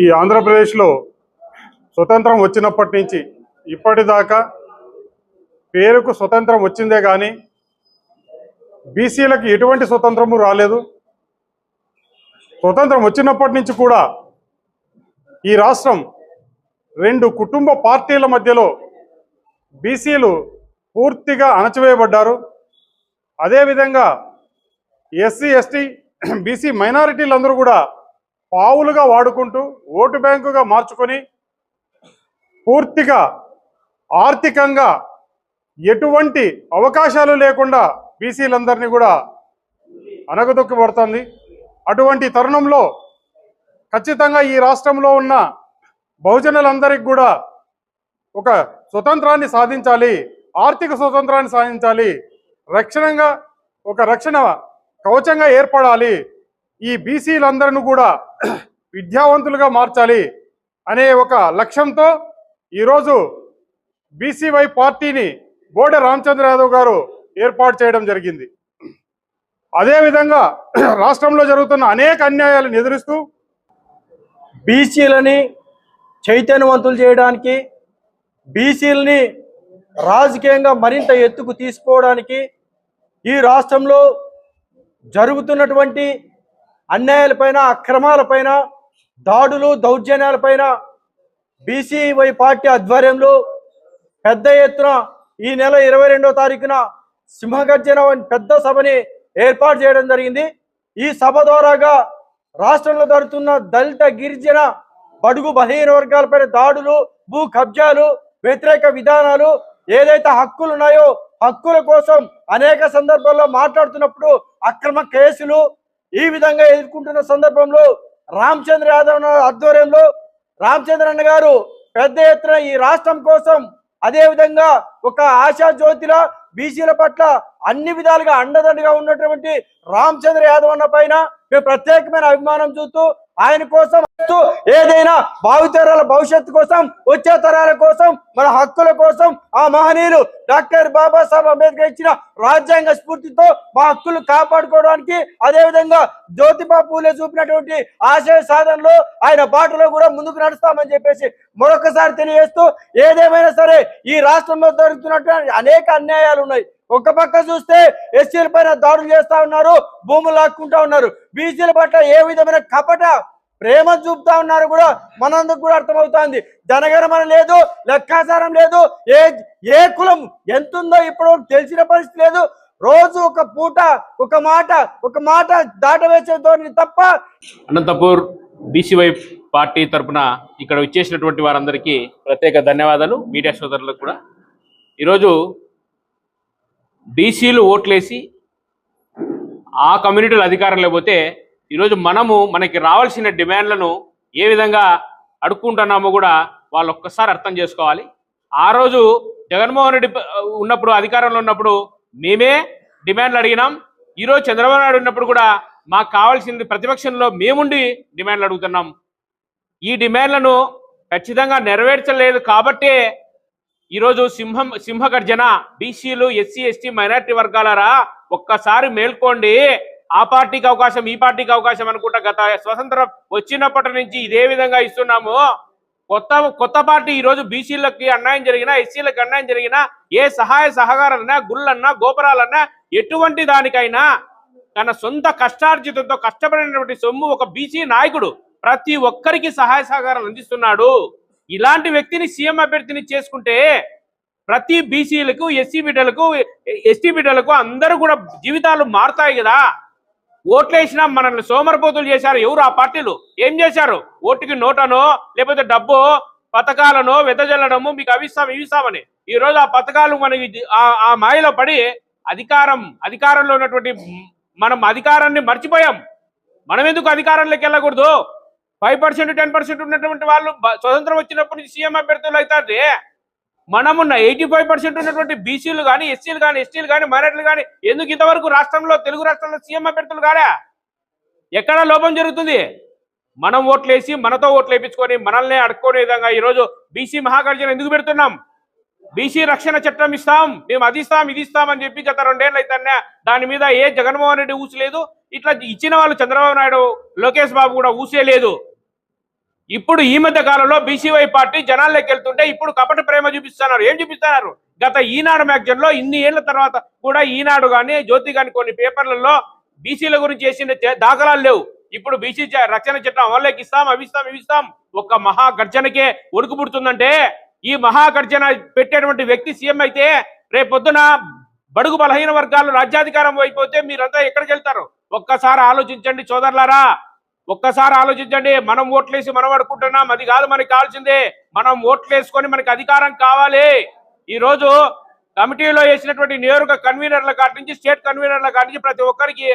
ఈ ఆంధ్రప్రదేశ్లో స్వతంత్రం వచ్చినప్పటి నుంచి ఇప్పటిదాకా పేరుకు స్వతంత్రం వచ్చిందే కానీ బీసీలకు ఎటువంటి స్వతంత్రము రాలేదు. స్వతంత్రం వచ్చినప్పటి నుంచి కూడా ఈ రాష్ట్రం రెండు కుటుంబ పార్టీల మధ్యలో బీసీలు పూర్తిగా అణచివేయబడ్డారు. అదేవిధంగా ఎస్సీ ఎస్టీ బీసీ మైనారిటీలందరూ కూడా పావులుగా వాడుకుంటూ ఓటు బ్యాంకుగా మార్చుకొని పూర్తిగా ఆర్థికంగా ఎటువంటి అవకాశాలు లేకుండా బీసీలందరినీ కూడా అనగదొక్కిపడుతుంది అటువంటి తరుణంలో ఖచ్చితంగా ఈ రాష్ట్రంలో ఉన్న బహుజనులందరికీ కూడా ఒక స్వతంత్రాన్ని సాధించాలి ఆర్థిక స్వతంత్రాన్ని సాధించాలి రక్షణంగా ఒక రక్షణ కవచంగా ఏర్పడాలి. ఈ బీసీలందరిని కూడా విద్యావంతులుగా మార్చాలి అనే ఒక లక్ష్యంతో ఈరోజు బీసీవై పార్టీని బోడె రామచంద్ర యాదవ్ గారు ఏర్పాటు చేయడం జరిగింది. అదేవిధంగా రాష్ట్రంలో జరుగుతున్న అనేక అన్యాయాలను ఎదురిస్తూ బీసీలని చైతన్యవంతులు చేయడానికి బీసీలని రాజకీయంగా మరింత ఎత్తుకు తీసుకోవడానికి ఈ రాష్ట్రంలో జరుగుతున్నటువంటి అన్యాయాలపైన అక్రమాలపైన దాడులు దౌర్జన్యాలపైన బీసీవై పార్టీ ఆధ్వర్యంలో పెద్ద ఎత్తున ఈ నెల ఇరవై రెండవ తారీఖున సింహగర్జన పెద్ద సభని ఏర్పాటు చేయడం జరిగింది. ఈ సభ ద్వారాగా రాష్ట్రంలో జరుగుతున్న దళిత గిరిజన బడుగు బలహీన వర్గాలపైన దాడులు భూ కబ్జాలు వ్యతిరేక విధానాలు ఏదైతే హక్కులు ఉన్నాయో హక్కుల కోసం అనేక సందర్భాల్లో మాట్లాడుతున్నప్పుడు అక్రమ కేసులు ఈ విధంగా ఎదుర్కొంటున్న సందర్భంలో రామచంద్ర యాదవ్ ఆధ్వర్యంలో రామచంద్ర అన్న గారు పెద్ద ఎత్తున ఈ రాష్ట్రం కోసం అదే విధంగా ఒక ఆశా జ్యోతిలా బీసీల పట్ల అన్ని విధాలుగా అండదండగా ఉన్నటువంటి రామచంద్ర యాదవ్ అన్న పైన మేము ప్రత్యేకమైన అభిమానం చూస్తూ ఆయన కోసం భావితరాల భవిష్యత్తు కోసం వచ్చే తరాల కోసం మన హక్కుల కోసం ఆ మహనీయులు డాక్టర్ బాబాసాహెబ్ అంబేద్కర్ ఇచ్చిన రాజ్యాంగ స్ఫూర్తితో మా హక్కులు కాపాడుకోవడానికి అదే విధంగా జ్యోతిబా పూలే చూపినటువంటి ఆశయ సాధనలో ఆయన బాటలో కూడా ముందుకు నడుస్తామని చెప్పేసి మరొకసారి తెలియజేస్తూ ఏదేమైనా సరే ఈ రాష్ట్రంలో జరుగుతున్నటువంటి అనేక అన్యాయాలు ఉన్నాయి. ఒక పక్క చూస్తే ఎస్సీల పైన దాడులు చేస్తా ఉన్నారు భూములు లాక్కుంటా ఉన్నారు. బీసీల పట్ల ఏ విధమైన కపట ప్రేమ చూపుతా ఉన్నారు కూడా మనందుకు కూడా అర్థమవుతోంది. జనగణమన లేదు లెక్కాచారం లేదు ఏ ఏ కులం ఎంత ఉందో ఇప్పుడు తెలిసిన పరిస్థితి లేదు. రోజు ఒక పూట ఒక మాట ఒక మాట దాటవేసేతో తప్ప అనంతపూర్ బీసీవై పార్టీ తరపున ఇక్కడ వచ్చేసినటువంటి వారందరికీ ప్రత్యేక ధన్యవాదాలు. మీడియా సోదరులకు కూడా. ఈరోజు బీసీలు ఓట్లేసి ఆ కమ్యూనిటీలు అధికారం లేకపోతే ఈరోజు మనము మనకి రావాల్సిన డిమాండ్లను ఏ విధంగా అడుక్కుంటున్నామో కూడా వాళ్ళు ఒక్కసారి అర్థం చేసుకోవాలి. ఆ రోజు జగన్మోహన్ రెడ్డి ఉన్నప్పుడు అధికారంలో ఉన్నప్పుడు మేమే డిమాండ్లు అడిగినాం. ఈరోజు చంద్రబాబు నాయుడు ఉన్నప్పుడు కూడా మాకు కావాల్సింది ప్రతిపక్షంలో మేముండి డిమాండ్లు అడుగుతున్నాం. ఈ డిమాండ్లను ఖచ్చితంగా నెరవేర్చలేదు కాబట్టే ఈరోజు సింహం సింహగర్జన బీసీలు ఎస్సీ ఎస్టీ మైనారిటీ వర్గాలరా ఒక్కసారి మేల్కోండి. ఆ పార్టీకి అవకాశం ఈ పార్టీకి అవకాశం అనుకుంటా గత స్వతంత్రం వచ్చినప్పటి నుంచి ఇదే విధంగా ఇస్తున్నాము. కొత్త కొత్త పార్టీ ఈ రోజు బీసీలకి అన్యాయం జరిగినా ఎస్సీలకు అన్యాయం జరిగినా ఏ సహాయ సహకారాలన్నా గుళ్ళన్నా గోపురాలన్నా ఎటువంటి దానికైనా తన సొంత కష్టార్జితంతో కష్టపడినటువంటి సొమ్ము ఒక బీసీ నాయకుడు ప్రతి ఒక్కరికి సహాయ సహకారాలు అందిస్తున్నాడు. ఇలాంటి వ్యక్తిని సీఎం అభ్యర్థిని చేసుకుంటే ప్రతి బీసీలకు ఎస్సీ బిడ్డలకు ఎస్టీ బిడ్డలకు అందరూ కూడా జీవితాలు మారుతాయి కదా. ఓట్లేసినా మనల్ని సోమరపోతులు చేశారు ఎవరు ఆ పార్టీలు? ఏం చేశారు? ఓటుకి నోటనో లేకపోతే డబ్బు పథకాలను వెదజల్లడము మీకు అవిస్తాం ఇవిస్తామని ఈ రోజు ఆ పథకాలు మనకి ఆ- మాయలో పడి అధికారం అధికారంలో ఉన్నటువంటి మనం అధికారాన్ని మర్చిపోయాం. మనం ఎందుకు అధికారంలోకి వెళ్ళకూడదు? ఫైవ్ పర్సెంట్ టెన్ పర్సెంట్ ఉన్నటువంటి వాళ్ళు స్వతంత్రం వచ్చినప్పటి నుంచి సీఎం అభ్యర్థులు అవుతారు. మనమున్న ఎయిటీ ఫైవ్ పర్సెంట్ ఉన్నటువంటి బీసీలు కానీ ఎస్సీలు కానీ ఎస్టీలు కానీ మైనార్టీలు కానీ ఎందుకు ఇంతవరకు రాష్ట్రంలో తెలుగు రాష్ట్రంలో సీఎం అభ్యర్థులు కాడా ఎక్కడ లోపం జరుగుతుంది? మనం ఓట్లేసి మనతో ఓట్లు వేయించుకొని మనల్ని అడుక్కునే విధంగా ఈరోజు బీసీ మహాగర్జన ఎందుకు పెడుతున్నాం? బీసీ రక్షణ చట్టం ఇస్తాం మేము అది ఇస్తాం ఇది ఇస్తాం అని చెప్పి గత రెండేళ్ళు అయితే దాని మీద ఏ జగన్మోహన్ రెడ్డి ఊసలేదు ఇట్లా ఇచ్చిన వాళ్ళు చంద్రబాబు నాయుడు లోకేష్ బాబు కూడా ఊసే లేదు ఇప్పుడు ఈ మధ్య కాలంలో బీసీవై పార్టీ జనాల్లోకి వెళ్తుంటే ఇప్పుడు కపట ప్రేమ చూపిస్తున్నారు. ఏం చూపిస్తున్నారు? గత ఈనాడు మ్యాగజైన్లో ఇన్ని ఏళ్ళ తర్వాత కూడా ఈనాడు కానీ జ్యోతి కానీ కొన్ని పేపర్లలో బీసీల గురించి చేసిన దాఖలాలు లేవు. ఇప్పుడు బీసీ రక్షణ చట్టం అమల్లోకి ఇస్తాం అవి ఇస్తాం ఇవి ఇస్తాం. ఒక్క మహాగర్జనకే ఒడుకు పుడుతుందంటే ఈ మహాగర్జన పెట్టేటువంటి వ్యక్తి సీఎం అయితే రేపొద్దున బడుగు బలహీన వర్గాలు రాజ్యాధికారం అయిపోతే మీరంతా ఎక్కడికి వెళ్తారు? ఒక్కసారి ఆలోచించండి సోదరులారా. ఒక్కసారి ఆలోచించండి మనం ఓట్లేసి మనం అడుకుంటున్నాం అది కాదు మనకి కావాల్సిందే. మనం ఓట్లేసుకొని మనకి అధికారం కావాలి. ఈ రోజు కమిటీలో వేసినటువంటి నియోజక కన్వీనర్ల కాడి నుంచి స్టేట్ కన్వీనర్ల కాడి నుంచి ప్రతి ఒక్కరికి